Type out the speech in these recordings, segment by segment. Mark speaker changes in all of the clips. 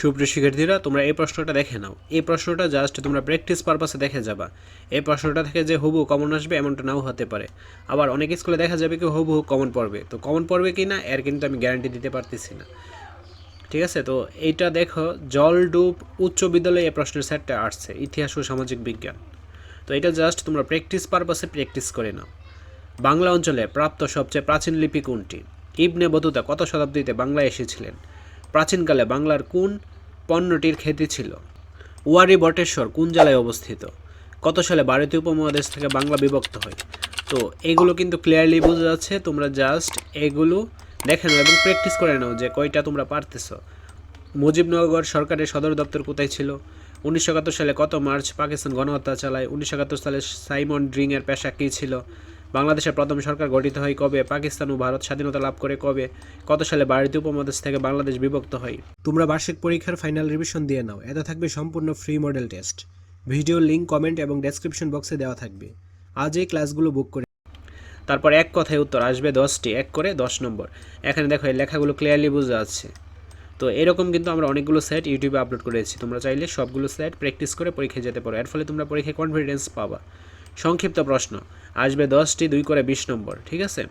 Speaker 1: সুপ্রিয় শিক্ষার্থীরা, তোমরা এই প্রশ্নটা দেখে নাও। এই প্রশ্নটা জাস্ট তোমরা প্র্যাকটিস পারপাসে দেখে যাবা। এই প্রশ্নটা থেকে যে হুবহু কমন আসবে, এমনটা নাও হতে পারে। আবার অনেক স্কুলে দেখা যাবে কি হুবহু কমন পড়বে। তো কমন পড়বে কি না এর কিন্তু আমি গ্যারান্টি দিতে পারতেছি না। ঠিক আছে? তো এইটা দেখো জলডুব উচ্চ বিদ্যালয়ে এই প্রশ্নের সেটটা আসছে, ইতিহাস ও সামাজিক বিজ্ঞান। তো এটা জাস্ট তোমরা প্র্যাকটিস পারপাসে প্র্যাকটিস করে নাও। বাংলা অঞ্চলে প্রাপ্ত সবচেয়ে প্রাচীন লিপি কোনটি? ইবনে বতুতা কত শতাব্দীতে বাংলায় এসেছিলেন? প্রাচীনকালে বাংলার কোন পণ্যটির খ্যাতি ছিল? ওয়ারি বটেশ্বর কোন জেলায় অবস্থিত? কত সালে ভারতীয় উপমহাদেশ থেকে বাংলা বিভক্ত হয়? তো এগুলো কিন্তু ক্লিয়ারলি বোঝা যাচ্ছে, তোমরা জাস্ট এগুলো দেখে নাও এবং প্র্যাকটিস করে নাও যে কয়টা তোমরা পারতেছো। মুজিবনগর সরকারের সদর দপ্তর কোথায় ছিল? উনিশশো একাত্তর সালে কত মার্চ পাকিস্তান গণহত্যা চালায়? উনিশশো একাত্তর সালে সাইমন ড্রিংয়ের পেশা কী ছিল? বাংলাদেশের প্রথম সরকার গঠিত হয় কবে, পাকিস্তান ও ভারত স্বাধীনতা লাভ করে কবে, কত সালে ভারতীয় উপমহাদেশ থেকে বাংলাদেশ বিভক্ত হয়? তোমরা বার্ষিক পরীক্ষার ফাইনাল রিভিশন দিয়ে নাও এতে থাকবে সম্পূর্ণ free model test video link comment এবং ডেসক্রিপশন বক্সে দেওয়া থাকবে। আজ এই ক্লাসগুলো বুক করে তারপর এক কথায় উত্তর, আসবে দশটি, এক করে দশ নম্বর। এখানে দেখো, এই লেখাগুলো ক্লিয়ারলি বোঝা যাচ্ছে। তো এরকম কিন্তু আমরা অনেকগুলো সেট ইউটিউবে আপলোড করেছি, তোমরা চাইলে সবগুলো সেট প্র্যাকটিস করে পরীক্ষায় যেতে পারো। এর ফলে তোমরা পরীক্ষায় কনফিডেন্স পাবা। সংক্ষিপ্ত প্রশ্ন। আসবে দশটি, দুই করে বিশ নম্বর, ঠিক আছে?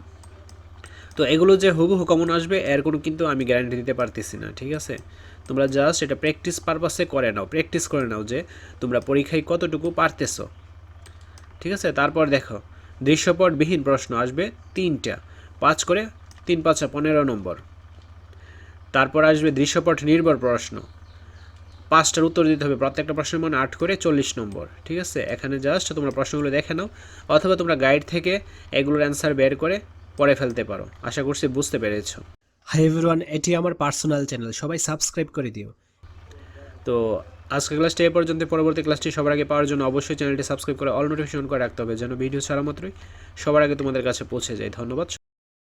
Speaker 1: তো এগুলো যে হুবহু কমন আসবে, এর কোনো কিন্তু আমি গ্যারান্টি দিতে পারতেছি না, ঠিক আছে? তোমরা জাস্ট এটা প্র্যাকটিস পারপাসে করে নাও প্র্যাকটিস করে নাও যে তোমরা পরীক্ষায় কতটুকু পারতেছো। ঠিক আছে? তারপর দেখো, দৃশ্যপটবিহীন প্রশ্ন আসবে তিনটা, পাঁচ করে তিন পাঁচা পনেরো নম্বর। তারপর আসবে দৃশ্যপট নির্ভর প্রশ্ন। পাঁচটার উত্তর দিতে হবে। প্রত্যেকটা প্রশ্নের মান আট করে চল্লিশ নম্বর। ঠিক আছে? এখানে জাস্ট তোমরা প্রশ্নগুলো দেখে নাও। অথবা তোমরা গাইড থেকে এগুলোর অ্যান্সার বের করে পড়ে ফেলতে পারো। আশা করছি বুঝতে পেরেছ।
Speaker 2: হাই এভরিওয়ান এটি আমার পার্সোনাল চ্যানেল সবাই সাবস্ক্রাইব করে দিও।
Speaker 1: তো আজকের ক্লাসটি এ পর্যন্ত। পরবর্তী ক্লাসটি সবার আগে পাওয়ার জন্য অবশ্যই চ্যানেলটি সাবস্ক্রাইব করে অল নোটিফিকেশন করে রাখতে হবে যেন ভিডিও ছাড়া মাত্রই সবার আগে তোমাদের কাছে পৌঁছে যায়। ধন্যবাদ।